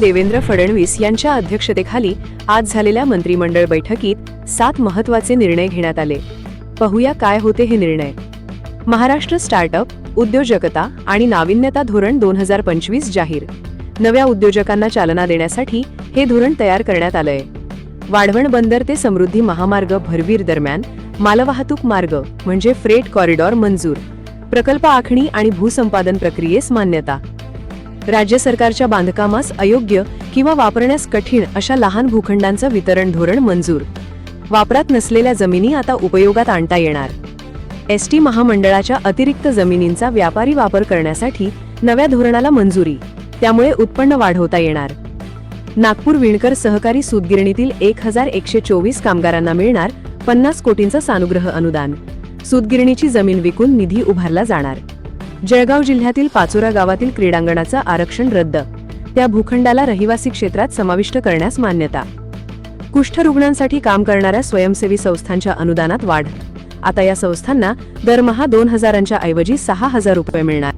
देवेंद्र फडणवीस यांच्या अध्यक्षतेखाली आज झालेल्या मंत्रिमंडळ बैठकीत सात महत्त्वाचे निर्णय घेण्यात आले. पाहूया काय होते हे निर्णय. महाराष्ट्र स्टार्टअप उद्योजकता आणि नाविन्यता धोरण दोन हजार पंचवीस जाहीर. नव्या उद्योजकांना चालना देण्यासाठी हे धोरण तयार करण्यात आलंय. वाढवण बंदर ते समृद्धी महामार्ग भरवीर दरम्यान मालवाहतूक मार्ग म्हणजे फ्रेट कॉरिडॉर मंजूर. प्रकल्प आखणी आणि भूसंपादन प्रक्रियेस मान्यता. राज्य सरकारच्या बांधकामास अयोग्य किंवा वापरण्यास कठीण अशा लहान भूखंडांचं वितरण धोरण मंजूर. वापरात नसलेल्या जमिनी आता उपयोगात आणता येणार. एस टी महामंडळाच्या अतिरिक्त जमिनींचा व्यापारी वापर करण्यासाठी नव्या धोरणाला मंजुरी त्यामुळे उत्पन्न वाढवता येणार. नागपूर विणकर सहकारी सूतगिरणीतील एक हजार एकशे चोवीस कामगारांना मिळणार पन्नास कोटींचं सानुग्रह अनुदान. सूतगिरणीची जमीन विकून निधी उभारला जाणार. जळगाव जिल्ह्यातील पाचोरा गावातील क्रीडांगणाचं आरक्षण रद्द. त्या भूखंडाला रहिवासी क्षेत्रात समाविष्ट करण्यास मान्यता. कुष्ठरुग्णांसाठी काम करणाऱ्या स्वयंसेवी संस्थांच्या अनुदानात वाढ. आता या संस्थांना दरमहा दोन हजारांच्या ऐवजी सहा हजार रुपये मिळणार.